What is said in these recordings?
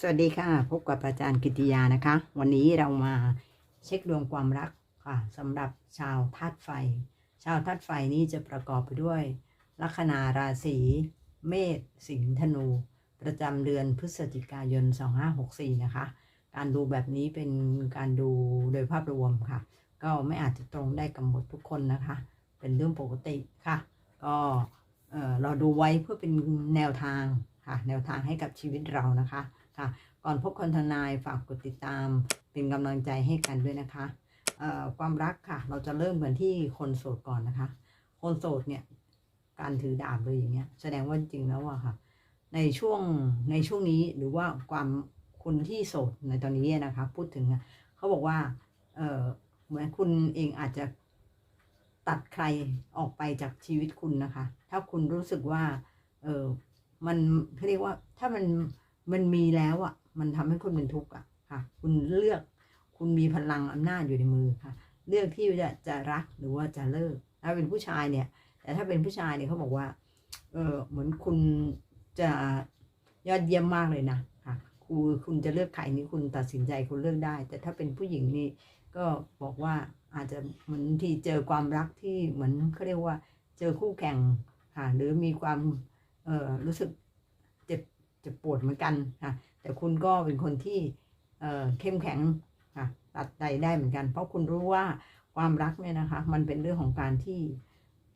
สวัสดีค่ะ พบกับอาจารย์กิติยานะคะ วันนี้เรามาเช็คดวงความรักค่ะสำหรับชาวธาตุไฟ ชาวธาตุไฟนี้จะประกอบไปด้วย ลัคนาราศีเมษสิงห์ธนู ประจำเดือนพฤศจิกายน 2564 นะคะ การดูแบบนี้เป็นการดูโดยภาพรวมค่ะ ก็ไม่อาจจะตรงได้กับหมดทุกคนนะคะ เป็นเรื่องปกติค่ะ ก็เออเราดูไว้เพื่อเป็นแนวทางค่ะ แนวทางให้กับชีวิตเรานะคะ ค่ะ ก่อนพบคนทนายฝากกดติดตามเป็นกำลังใจให้กันด้วยนะคะความรักค่ะ เราจะเริ่มกันที่คนโสดก่อนนะคะ คนโสดเนี่ย การถือดาบเลยอย่างเงี้ย แสดงว่าจริงแล้วอะค่ะ ในช่วงในช่วงนี้หรือว่าความคุณที่โสดในตอนนี้นะคะ พูดถึงเขาบอกว่าเออเหมือนคุณเองอาจจะตัดใครออกไปจากชีวิตคุณนะคะ ถ้าคุณรู้สึกว่า เออมันเขาเรียกว่าถ้ามัน มันมีแล้วอะ มันทำให้คุณเป็นทุกข์อะค่ะ คุณเลือกคุณมีพลังอำนาจอยู่ในมือค่ะ เลือกที่จะจะรักหรือว่าจะเลิกถ้าเป็นผู้ชายเนี่ย แต่ถ้าเป็นผู้ชายเนี่ยเขาบอกว่า เออเหมือนคุณจะยอดเยี่ยมมากเลยนะค่ะคุณคุณจะเลือกใครนี่คุณตัดสินใจคุณเลือกได้ แต่ถ้าเป็นผู้หญิงนี่ก็บอกว่าอาจจะเหมือนที่เจอความรักที่เหมือนเขาเรียกว่า เจอคู่แข่งค่ะหรือมีความเออรู้สึก จ็บปวดเหมือนกันค่ะแต่คุณก็เป็นคนที่เเข้มแข็งค่ะตัดใจได้เหมือนกัน เพราะคุณรู้ว่าความรักเนี่ยนะคะ มันเป็นเรื่องของการที่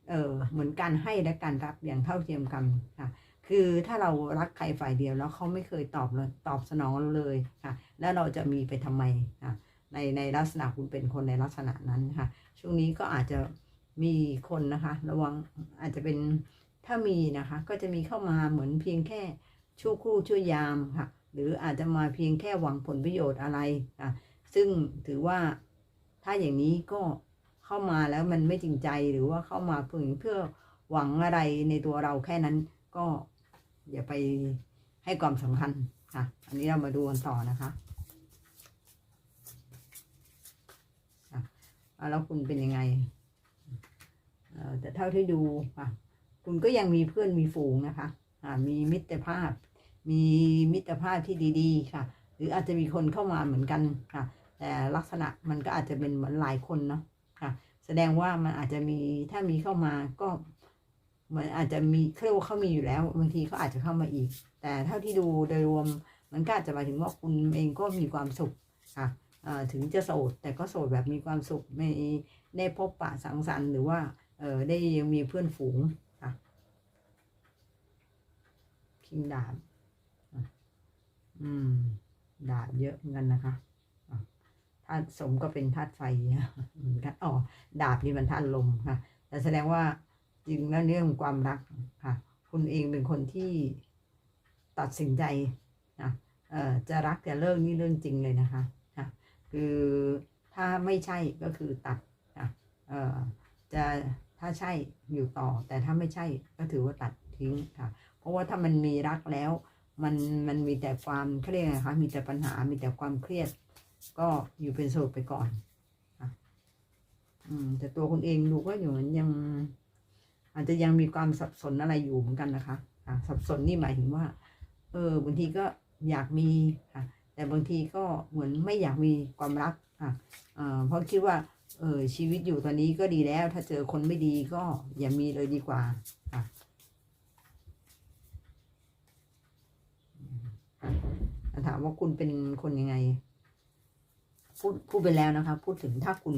เออเหมือนการให้และการรับอย่างเท่าเทียมกันค่ะ คือถ้าเรารักใครฝ่ายเดียวแล้วเขาไม่เคยตอบเลยตอบสนองเราเลยค่ะ แล้วเราจะมีไปทำไมค่ะในในลักษณะคุณเป็นคนในลักษณะนั้นค่ะ ช่วงนี้ก็อาจจะมีคนนะคะ ระวังอาจจะเป็นถ้ามีนะคะ ก็จะมีเข้ามาเหมือนเพียงแค่ ชั่วครู่ชั่วยามค่ะ หรืออาจจะมาเพียงแค่หวังผลประโยชน์อะไรค่ะซึ่งถือว่าถ้าอย่างนี้ก็เข้ามาแล้วมันไม่จริงใจหรือว่าเข้ามาเพื่อเพื่อหวังอะไรในตัวเราแค่นั้นก็อย่าไปให้ความสำคัญค่ะ อันนี้เรามาดูกันต่อนะคะอะแล้วคุณเป็นยังไงเออแต่เท่าที่ดูอะ คุณก็ยังมีเพื่อนมีฝูงนะคะอ่ามีมิตรภาพ มีมิตรภาพที่ดีๆ ค่ะ หรืออาจจะมีคนเข้ามาเหมือนกันค่ะ แต่ลักษณะมันก็อาจจะเป็นเหมือนหลายคนเนาะค่ะ แสดงว่ามันอาจจะมีถ้ามีเข้ามาก็เหมือนอาจจะมีเขาเรียกว่าเขามีอยู่แล้วบางทีเขาอาจจะเข้ามาอีก แต่เท่าที่ดูโดยรวมมันก็อาจจะหมายถึงว่าคุณเองก็มีความสุขค่ะถึงจะโสดแต่ก็โสดแบบมีความสุขไม่ได้พบปะสังสรรค์หรือว่าเออได้ยังมีเพื่อนฝูงค่ะคิงดาบ อืม ดาบเยอะเหมือนกันนะคะอะธาตุสมก็เป็นธาตุไฟเหมือนกันอ๋อดาบนี่มันธาตุลมค่ะ แต่แสดงว่าจริงแล้วเรื่องความรักค่ะ คุณเองเป็นคนที่ตัดสินใจนะเอ่อจะรักจะเลิกนี่เรื่องจริงเลยนะคะค่ะคือถ้าไม่ใช่ก็คือตัดนะเอ่อจะถ้าใช่อยู่ต่อ แต่ถ้าไม่ใช่ก็ถือว่าตัดทิ้งค่ะ เพราะว่าถ้ามันมีรักแล้ว มันมันมีแต่ความเขาเรียกไงคะมีแต่ปัญหา มีแต่ความเครียด ก็อยู่เป็นโสดไปก่อนอืม แต่ตัวคุณเองดูก็อยู่เหมือนยัง อาจจะยังมีความสับสนอะไรอยู่เหมือนกันนะคะอะสับสนนี่หมายถึงว่า เออบางทีก็อยากมีค่ะแต่บางทีก็เหมือนไม่อยากมีความรักค่ะเออเพราะคิดว่า เออชีวิตอยู่ตอนนี้ก็ดีแล้ว ถ้าเจอคนไม่ดีก็อย่ามีเลยดีกว่าค่ะ ถามว่าคุณเป็นคนยังไง พูดพูดไปแล้วนะคะ พูดถึงถ้าคุณ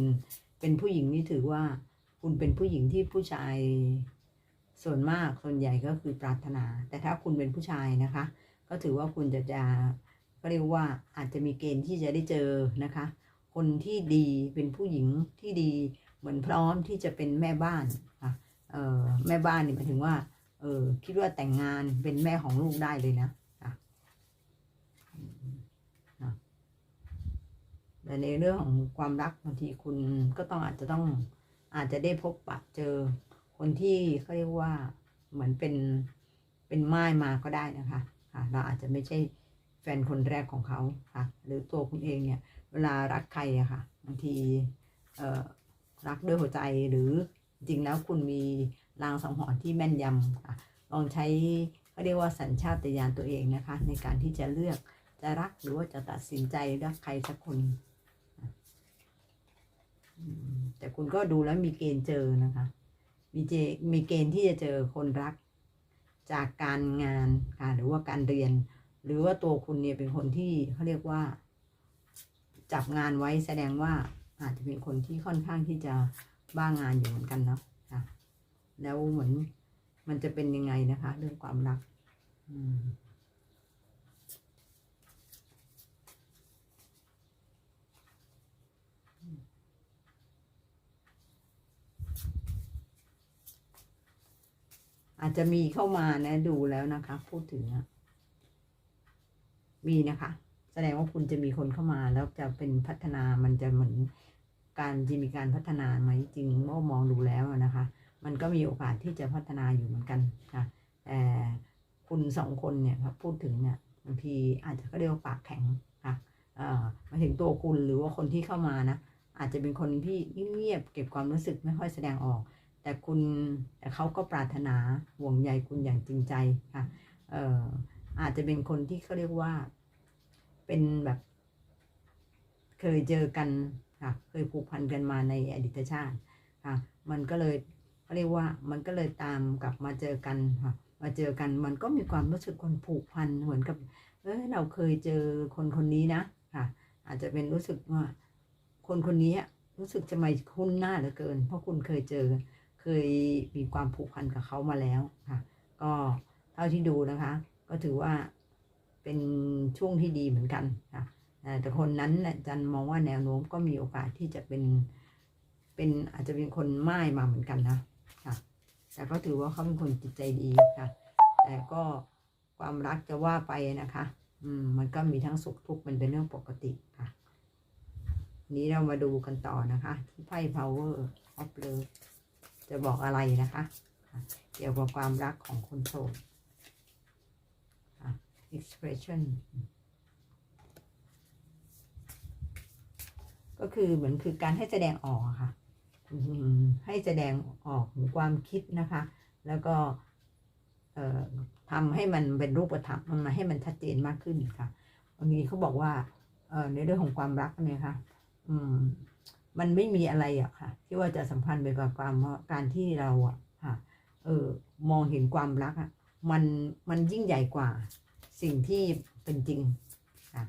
เป็นผู้หญิงนี่ถือว่า คุณเป็นผู้หญิงที่ผู้ชายส่วนมากส่วนใหญ่ก็คือปรารถนา แต่ถ้าคุณเป็นผู้ชายนะคะ ก็ถือว่าคุณจะจะก็เรียกว่าอาจจะมีเกณฑ์ที่จะได้เจอนะคะ คนที่ดีเป็นผู้หญิงที่ดีเหมือนพร้อมที่จะเป็นแม่บ้านค่ะเออแม่บ้านนี่หมายถึงว่าเออคิดว่าแต่งงานเป็นแม่ของลูกได้เลยนะ แต่ในเรื่องของความรักบางทีคุณก็ต้องอาจจะต้องอาจจะได้พบปะเจอคนที่เขาเรียกว่าเหมือนเป็นเป็นไม้มาก็ได้นะคะค่ะเราอาจจะไม่ใช่แฟนคนแรกของเขาค่ะ หรือตัวคุณเองเนี่ย เวลารักใครอะค่ะบางทีเอ่อรักด้วยหัวใจหรือจริงแล้วคุณมีรางสังหรณ์ที่แม่นยำค่ะลองใช้เขาเรียกว่าสัญชาตญาณตัวเองนะคะ ในการที่จะเลือกจะรักหรือว่าจะตัดสินใจรักใครสักคน แต่คุณก็ดูแล้วมีเกณฑ์เจอนะคะ มีเจมีเกณฑ์ที่จะเจอคนรัก จากการงานค่ะหรือว่าการเรียน หรือว่าตัวคุณเนี่ยเป็นคนที่เขาเรียกว่า จับงานไว้แสดงว่าอาจจะเป็นคนที่ค่อนข้างที่จะบ้างานอยู่เหมือนกันเนาะค่ะแล้วเหมือนมันจะเป็นยังไงนะคะ เรื่องความรัก อืม อาจจะมีเข้ามานะดูแล้วนะคะ พูดถึงอะมีนะคะ แสดงว่าคุณจะมีคนเข้ามาแล้วจะเป็นพัฒนามันจะเหมือนการจะมีการพัฒนาไหมจริงเมื่อมองดูแล้วนะคะ มันก็มีโอกาสที่จะพัฒนาอยู่เหมือนกันค่ะแต่คุณสองคนเนี่ยครับพูดถึงเนี่ยบางทีอาจจะก็เรียกว่าปากแข็งค่ะเอ่อมาถึงตัวคุณหรือว่าคนที่เข้ามานะอาจจะเป็นคนที่เงียบเก็บความรู้สึกไม่ค่อยแสดงออก แต่คุณแต่เขาก็ปรารถนาห่วงใยคุณอย่างจริงใจค่ะเอ่ออาจจะเป็นคนที่เขาเรียกว่าเป็นแบบเคยเจอกันค่ะเคยผูกพันกันมาในอดีตชาติค่ะมันก็เลยเขาเรียกว่ามันก็เลยตามกลับมาเจอกันค่ะมาเจอกันมันก็มีความรู้สึกคนผูกพันเหมือนกับเออเราเคยเจอคนคนนี้นะค่ะ อาจจะเป็นรู้สึกว่าคนคนนี้อะรู้สึกจะไม่คุ้นหน้าเหลือเกิน เพราะคุณเคยเจอ เคยมีความผูกพันกับเขามาแล้วค่ะ ก็เท่าที่ดูนะคะ ก็ถือว่าเป็นช่วงที่ดีเหมือนกันค่ะแต่คนนั้นน่ะจันมองว่าแนวโน้มก็มีโอกาสที่จะเป็นเป็นอาจจะเป็นคนไม้มาเหมือนกันนะค่ะ แต่ก็ถือว่าเขาเป็นคนจิตใจดีค่ะ แต่ก็ความรักจะว่าไปนะคะ อืม มันก็มีทั้งสุขทุกข์มันเป็นเรื่องปกติค่ะ นี้เรามาดูกันต่อนะคะ ที่ไพ่ power of love จะบอกอะไรนะคะ เกี่ยวกับความรักของคนโสดค่ะ expression ก็คือเหมือนคือการให้แสดงออกค่ะ ให้แสดงออกถึงความคิดนะคะ แล้วก็เอ่อทำให้มันเป็นรูปธรรมมันมาให้มันชัดเจนมากขึ้นค่ะบางทีเขาบอกว่าเออในเรื่องของความรักเนี่ยค่ะ อืม มันไม่มีอะไรอะค่ะ ที่ว่าจะสัมพันธ์ไปกับความการที่เราอะค่ะเออมองเห็นความรักอะมันมันยิ่งใหญ่กว่าสิ่งที่เป็นจริงค่ะ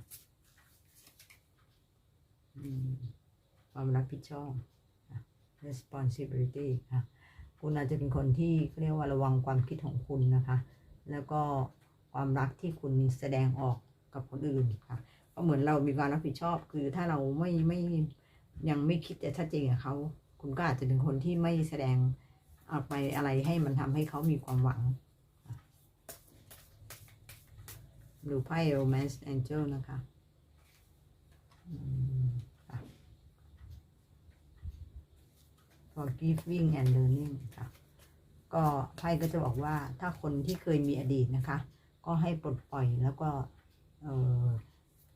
ความรับผิดชอบ responsibility ค่ะ คุณอาจจะเป็นคนที่เขาเรียกว่าระวังความคิดของคุณนะคะ แล้วก็ความรักที่คุณแสดงออกกับคนอื่นค่ะ ก็เหมือนเรามีความรับผิดชอบ คือถ้าเราไม่ไม่ ยังไม่คิดจะชัดเจนกับเขา คุณก็อาจจะเป็นคนที่ไม่แสดงออกไปอะไรให้มันทำให้เขามีความหวังดูไพ่ romance angel นะคะอืมค่ะ forgiving and learning ค่ะ ก็ไพ่ก็จะบอกว่าถ้าคนที่เคยมีอดีตนะคะ ก็ให้ปลดปล่อยแล้วก็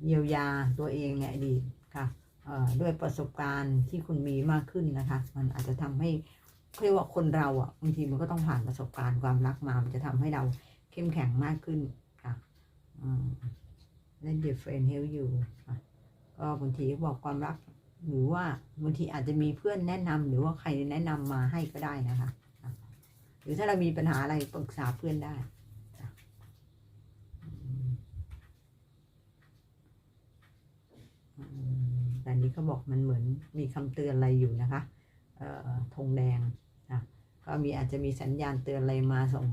เยียวยาตัวเองในอดีตค่ะ ด้วยประสบการณ์ที่คุณมีมากขึ้นนะคะ มันอาจจะทำให้เรียกว่าคนเราอะบางทีมันก็ต้องผ่านประสบการณ์ความรักมา มันจะทำให้เราเข้มแข็งมากขึ้นค่ะอืม Let your friend help you ค่ก็บางทีก็บอกความรักหรือว่าบางทีอาจจะมีเพื่อนแนะนำหรือว่าใครแนะนำมาให้ก็ได้นะคะ หรือถ้าเรามีปัญหาอะไรปรึกษาเพื่อนได้ค่ะอืมอืม แต่นี้เขาบอกมันเหมือนมีคำเตือนอะไรอยู่นะคะธงแดงนะก็มีอาจจะมีสัญญาณเตือนอะไรมาส่ง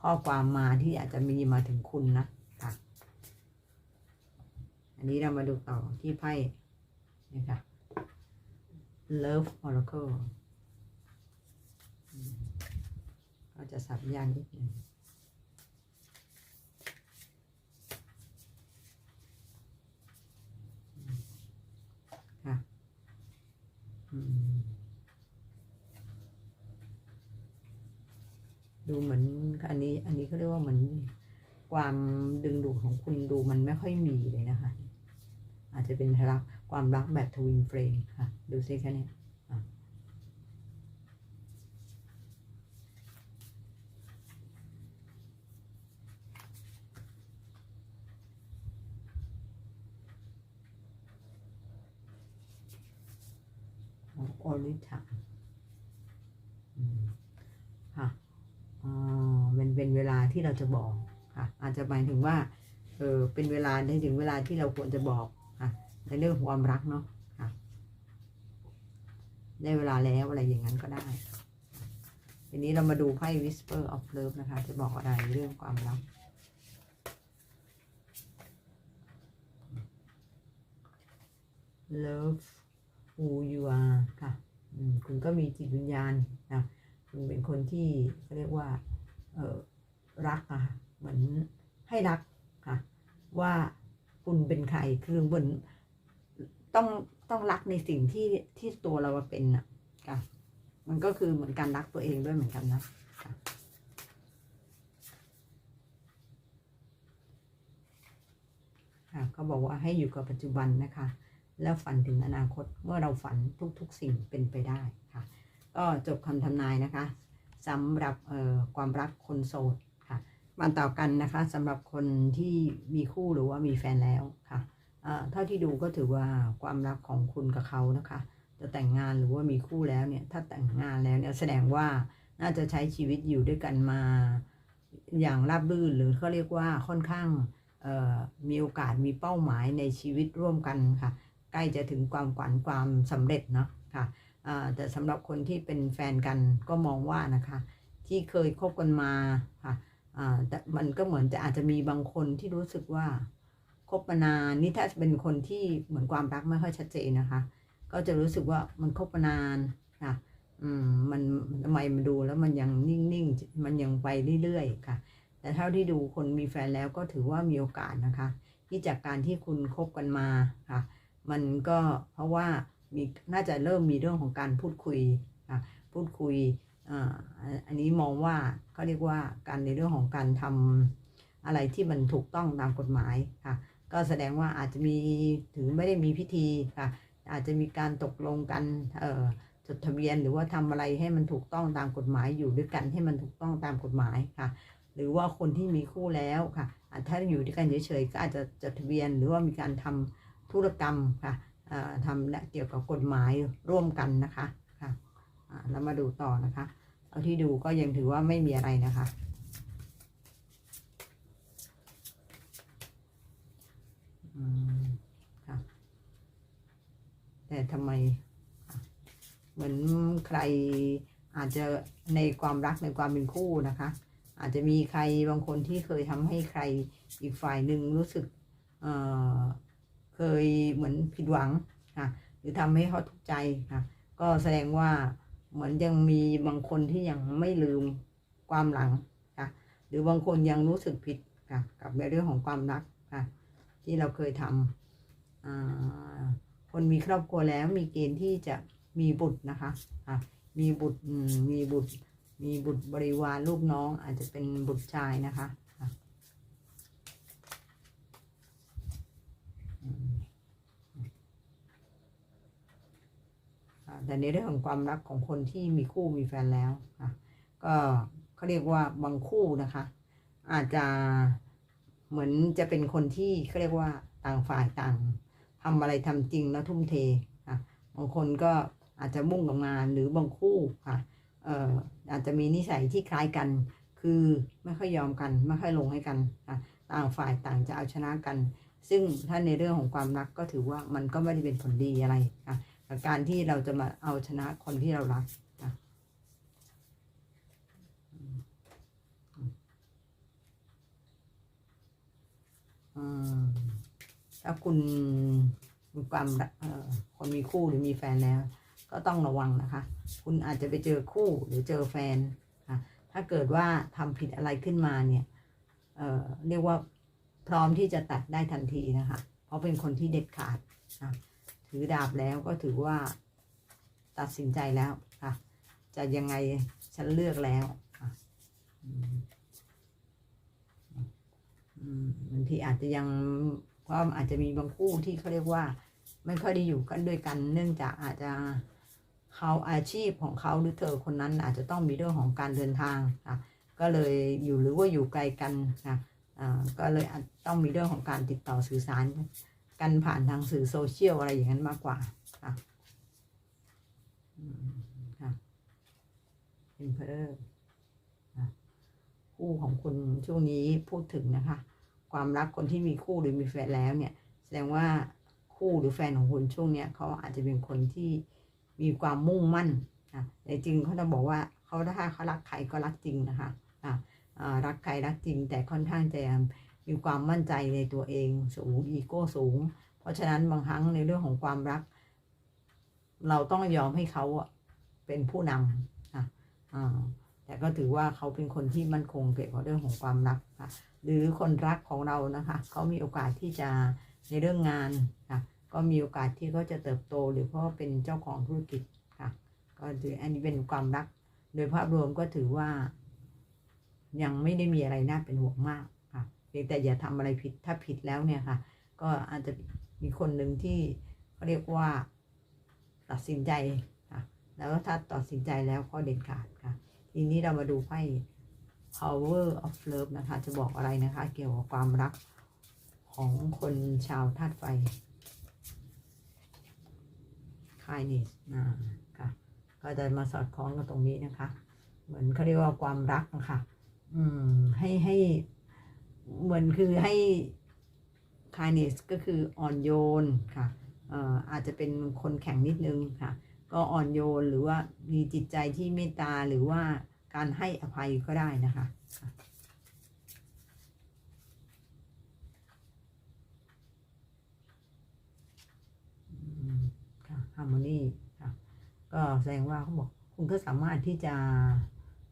ข้อความมาที่อาจจะมีมาถึงคุณนะค่ะอันนี้เรามาดูต่อที่ไพ่นี่ค่ะ Love Oracle ก็จะสับยานนิดหนึ่งค่ะอืม ดูเหมือนอันนี้ อันนี้เขาเรียกว่าเหมือนความดึงดูดของคุณดูมันไม่ค่อยมีเลยนะคะ อาจจะเป็นรักความรักแบบทวินเฟรมค่ะ ดูซิแค่เนี้ย อะ holiday time อืมค่ะอ๋อเป็นเป็นเวลาที่เราจะบอกค่ะ อาจจะหมายถึงว่า เออเป็นเวลาในถึงเวลาที่เราควรจะบอกค่ะ ในเรื่องความรักเนาะค่ะ ได้เวลาแล้วอะไรอย่างนั้นก็ได้ทีนี้เรามาดูไพ่ Whisper of Love นะคะ จะบอกอะไรเรื่องความรัก Love who you are ค่ะคุณก็มีจิตวิญญาณนะคุณเป็นคนที่เขาเรียกว่ารักอะค่ะเหมือนให้รักค่ะว่าคุณเป็นใครคือเหมือนต้องต้องรักในสิ่งที่ที่ตัวเราเป็นอะค่ะมันก็คือเหมือนการรักตัวเองด้วยเหมือนกันนะค่ะค่ะเขาบอกว่าให้อยู่กับปัจจุบันนะคะ แล้วฝันถึงอนาคตเมื่อเราฝันทุกๆสิ่งเป็นไปได้ค่ะ ก็จบคำทำนายนะคะสำหรับความรักคนโสดค่ะมาต่อกันนะคะสำหรับคนที่มีคู่หรือว่ามีแฟนแล้วค่ะเท่าที่ดูก็ถือว่าความรักของคุณกับเขานะคะ จะแต่งงานหรือว่ามีคู่แล้วเนี่ยถ้าแต่งงานแล้วเนี่ยแสดงว่าน่าจะใช้ชีวิตอยู่ด้วยกันมาอย่างราบรื่นหรือเขาเรียกว่าค่อนข้างมีโอกาสมีเป้าหมายในชีวิตร่วมกันค่ะ ใกล้จะถึงความฝันความสำเร็จเนาะค่ะแต่สำหรับคนที่เป็นแฟนกันก็มองว่านะคะ ที่เคยคบกันมาค่ะแต่มันก็เหมือนจะอาจจะมีบางคนที่รู้สึกว่าคบมานานนี่ถ้าเป็นคนที่เหมือนความรักไม่ค่อยชัดเจนนะคะ ก็จะรู้สึกว่ามันคบมานานค่ะอืมมันทำไมมันดูแล้วมันยังนิ่งๆมันยังไปเรื่อยๆค่ะ แต่เท่าที่ดูคนมีแฟนแล้วก็ถือว่ามีโอกาสนะคะ ที่จากการที่คุณคบกันมาค่ะ มันก็เพราะว่ามีน่าจะเริ่มมีเรื่องของการพูดคุยค่ะพูดคุยอ่าอันนี้มองว่าเขาเรียกว่าการในเรื่องของการทำอะไรที่มันถูกต้องตามกฎหมายค่ะก็แสดงว่าอาจจะมีถึงไม่ได้มีพิธีค่ะอาจจะมีการตกลงกันเอ่อจดทะเบียนหรือว่าทำอะไรให้มันถูกต้องตามกฎหมายอยู่ด้วยกันให้มันถูกต้องตามกฎหมายค่ะ หรือว่าคนที่มีคู่แล้วค่ะถ้าอยู่ด้วยกันเฉยๆก็อาจจะจดทะเบียนหรือว่ามีการทำ ธุรกรรมค่ะทำเกี่ยวกับกฎหมายร่วมกันนะคะค่ะแล้วมาดูต่อนะคะ เอาที่ดูก็ยังถือว่าไม่มีอะไรนะคะค่ะแต่ทำไมเหมือนใครอาจจะในความรักในความเป็นคู่นะคะ อาจจะมีใครบางคนที่เคยทำให้ใครอีกฝ่ายหนึ่งรู้สึกเอ่อ เคยเหมือนผิดหวังค่ะหรือทำให้เขาทุกข์ใจค่ะ ก็แสดงว่าเหมือนยังมีบางคนที่ยังไม่ลืมความหลังค่ะหรือบางคนยังรู้สึกผิดค่ะกับในเรื่องของความรักค่ะที่เราเคยทำคนมีครอบครัวแล้วมีเกณฑ์ที่จะมีบุตรนะคะะมีบุตรมีบุตร มีบุตรบริวารลูกน้องอาจจะเป็นบุตรชายนะคะอะอืมอะ แต่ในเรื่องของความรักของคนที่มีคู่มีแฟนแล้วอะก็เขาเรียกว่าบางคู่นะคะ อาจจะเหมือนจะเป็นคนที่เขาเรียกว่าต่างฝ่ายต่างทำอะไรทำจริงแล้วทุ่มเทอะบางคนก็อาจจะมุ่งกับงานหรือบางคู่ค่ะเอ่ออาจจะมีนิสัยที่คล้ายกัน คือไม่ค่อยยอมกันไม่ค่อยลงให้กันอะต่างฝ่ายต่างจะเอาชนะกัน ซึ่งถ้าในเรื่องของความรักก็ถือว่ามันก็ไม่ได้เป็นผลดีอะไรอะ กับการที่เราจะมาเอาชนะคนที่เรารักอะถ้าคุณมีความคนมีคู่หรือมีแฟนแล้ว ก็ต้องระวังนะคะ คุณอาจจะไปเจอคู่หรือเจอแฟนค่ะถ้าเกิดว่าทำผิดอะไรขึ้นมาเนี่ยเเรียกว่าพร้อมที่จะตัดได้ทันทีนะคะ เพราะเป็นคนที่เด็ดขาดนะ ถือดาบแล้วก็ถือว่า ตัดสินใจแล้วค่ะ จะยังไงฉันเลือกแล้วค่ะบางทีอาจจะยังเพราะอาจจะมีบางคู่ที่เขาเรียกว่า ไม่ค่อยได้อยู่กันด้วยกัน เนื่องจากอาจจะเขาอาชีพของเขาหรือเธอคนนั้นอาจจะต้องมีเรื่องของการเดินทางค่ะก็เลยอยู่หรือว่าอยู่ไกลกันค่ะก็เลยต้องมีเรื่องของการติดต่อสื่อสาร กันผ่านทางสื่อโซเชียลอะไรอย่างนั้นมากกว่าค่ะค่ะ Emperor นะคู่ของคุณช่วงนี้พูดถึงนะคะ ความรักคนที่มีคู่หรือมีแฟนแล้วเนี่ย แสดงว่าคู่หรือแฟนของคุณช่วงเนี้ยเขาอาจจะเป็นคนที่มีความมุ่งมั่นนะแต่จริงเขาจะบอกว่าเขาถ้าเขารักใครก็รักจริงนะคะอะอ่ารักใครรักจริงแต่ค่อนข้างจะ มีความมั่นใจในตัวเองสูงอีโก้สูง เพราะฉะนั้นบางครั้งในเรื่องของความรัก เราต้องยอมให้เขาเป็นผู้นำนะอ่าแต่ก็ถือว่าเขาเป็นคนที่มั่นคงเกี่ยวกับเรื่องของความรักค่ะหรือคนรักของเรานะคะเขามีโอกาสที่จะในเรื่องงานค่ะก็มีโอกาสที่เขาจะเติบโต หรือเพราะเป็นเจ้าของธุรกิจค่ะก็ถืออันนี้เป็นความรัก โดยภาพรวมก็ถือว่า ยังไม่ได้มีอะไรน่าเป็นห่วงมาก พียงแต่อย่าทำอะไรผิดถ้าผิดแล้วเนี่ยค่ะ ก็อาจจะมีคนหนึ่งที่เขาเรียกว่าตัดสินใจค่ะ แล้วถ้าตัดสินใจแล้วก็เด็ดขาดค่ะ ทีนี้เรามาดูไพ่ power of love นะคะ จะบอกอะไรนะคะ เกี่ยวกับความรักของคนชาวธาตุไฟ kindness อ่าค่ะก็จะมาสอดคล้องกับตรงนี้นะคะ เหมือนเขาเรียกว่าความรักนะคะอืมให้ให้ เหมือนคือให้ kindness ก็คืออ่อนโยนค่ะเอ่ออาจจะเป็นคนแข็งนิดนึงค่ะ ก็อ่อนโยนหรือว่ามีจิตใจที่เมตตาหรือว่าการให้อภัยก็ได้นะคะค่ะอืมค่ะ harmony ค่ะ ก็แสดงว่าเขาบอกคุณก็สามารถที่จะ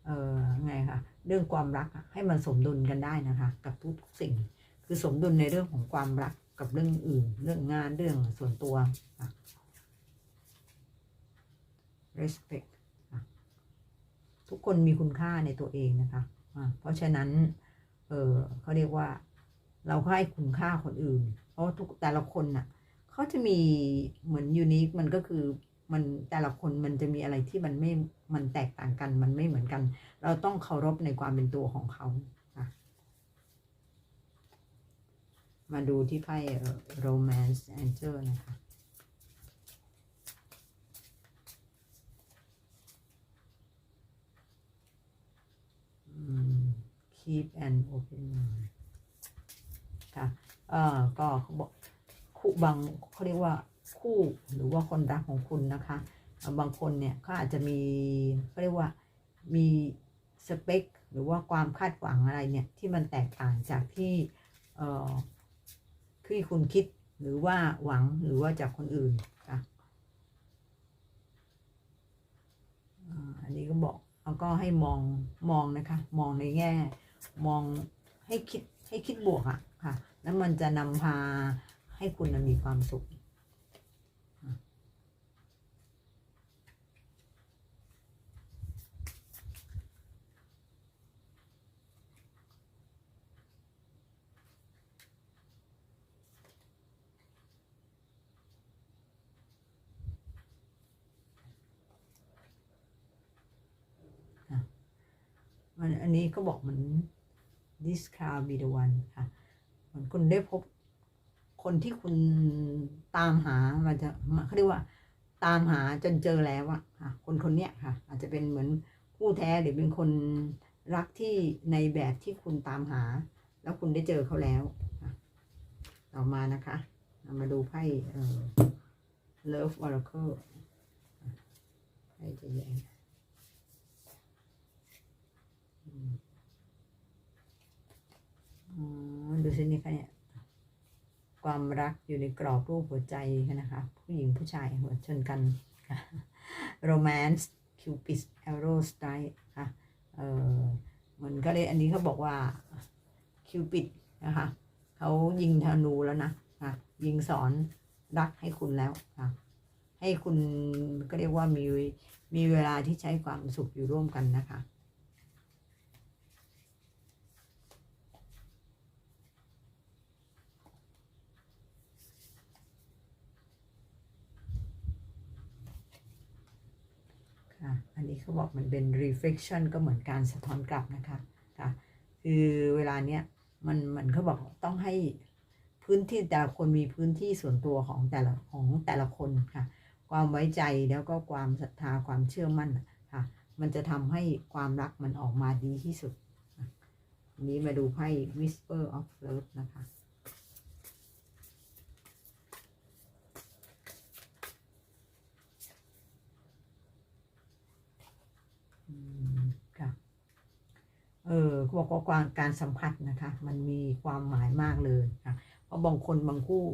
เอ่อไงค่ะ เรื่องความรักให้มันสมดุลกันได้นะคะ กับทุกสิ่งคือสมดุลในเรื่องของความรักกับเรื่องอื่น เรื่องงานเรื่องส่วนตัวค่ะ respect ทุกคนมีคุณค่าในตัวเองนะคะอ่าเพราะฉะนั้น เออเขาเรียกว่า เราให้คุณค่าคนอื่น เพราะทุกแต่ละคนน่ะเขาจะมีเหมือนยูนิคมันก็คือ มันแต่ละคนมันจะมีอะไรที่มันไม่มันแตกต่างกัน มันไม่เหมือนกัน เราต้องเคารพในความเป็นตัวของเขาค่ะมาดูที่ไพ่ romance angel นะคะอืม keep an open mind ค่ะ เอ่อ ก็เขาบอกคู่บางเขาเรียกว่า คู่หรือว่าคนรักของคุณนะคะ บางคนเนี่ยเขาอาจจะมีเขาเรียกว่ามีสเปคหรือว่าความคาดหวังอะไรเนี่ยที่มันแตกต่างจากที่เอ่อที่คุณคิดหรือว่าหวังหรือว่าจากคนอื่นค่ะอันนี้ก็บอกแล้วก็ให้มองมองนะคะ มองในแง่ มองให้คิดให้คิดบวกอะค่ะ แล้วมันจะนำพาให้คุณมีความสุข มันอันนี้ก็บอกเหมือน this car be the one ค่ะเหมือนคุณได้พบคนที่คุณตามหามันจะเขาเรียกว่า ตามหาจนเจอแล้วอะค่ะ คนคนเนี้ยค่ะ อาจจะเป็นเหมือนคู่แท้หรือเป็นคนรักที่ในแบบที่คุณตามหา แล้วคุณได้เจอเขาแล้วต่อมานะคะามาดูไพ่เอ่อ love oracle ไพ่จะแยง อ๋อ ดูสินี่ค่ะเนี่ยความรักอยู่ในกรอบรูปหัวใจนะคะ ผู้หญิงผู้ชายหัวชนกันค่ะ romance cupid arrow strike ค่ะเออมันก็เลยอันนี้เขาบอกว่า cupid นะคะเขายิงธนูแล้วนะค่ะยิงสอนรักให้คุณแล้วค่ะให้คุณก็เรียกว่ามีมีเวลาที่ใช้ความสุขอยู่ร่วมกันนะคะ ค่ะอันนี้เขาบอกมันเป็น reflection ก็เหมือนการสะท้อนกลับนะคะค่ะคือเวลาเนี้ยมันมันเขาบอกต้องให้พื้นที่แต่ละคนมีพื้นที่ส่วนตัวของแต่ละของแต่ละคนค่ะ ความไว้ใจแล้วก็ความศรัทธาความเชื่อมั่นค่ะ มันจะทำให้ความรักมันออกมาดีที่สุด นี้มาดูไพ่ Whisper of Love นะคะ อืมค่ะ เออเขาบอกว่าการสัมผัสนะคะ มันมีความหมายมากเลยค่ะเพราะบางคนบางคู่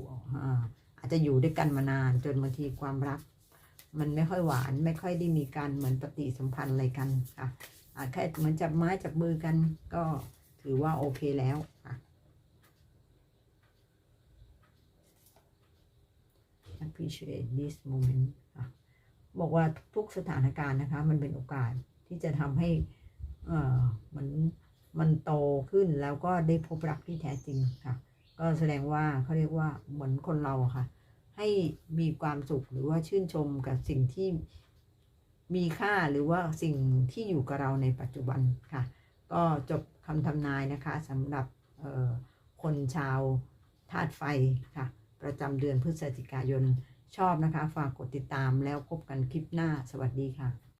อาจจะอยู่ด้วยกันมานาน จนบางทีความรัก มันไม่ค่อยหวานไม่ค่อยได้มีการเหมือนปฏิสัมพันธ์อะไรกันค่ะอาแค่เหมือนจับไม้จับมือกันก็ถือว่าโอเคแล้วค่ะ appreciate this moment ค่ะบอกว่าทุกสถานการณ์นะคะ มันเป็นโอกาสที่จะทำให้ มันมันโตขึ้นแล้วก็ได้พบรักที่แท้จริงค่ะ ก็แสดงว่าเขาเรียกว่าเหมือนคนเราค่ะ ให้มีความสุขหรือว่าชื่นชมกับสิ่งที่มีค่าหรือว่าสิ่งที่อยู่กับเราในปัจจุบันค่ะ ก็จบคำทำนายนะคะสำหรับคนชาวธาตุไฟค่ะ ประจำเดือนพฤศจิกายนชอบนะคะ ฝากกดติดตามแล้วพบกันคลิปหน้าสวัสดีค่ะ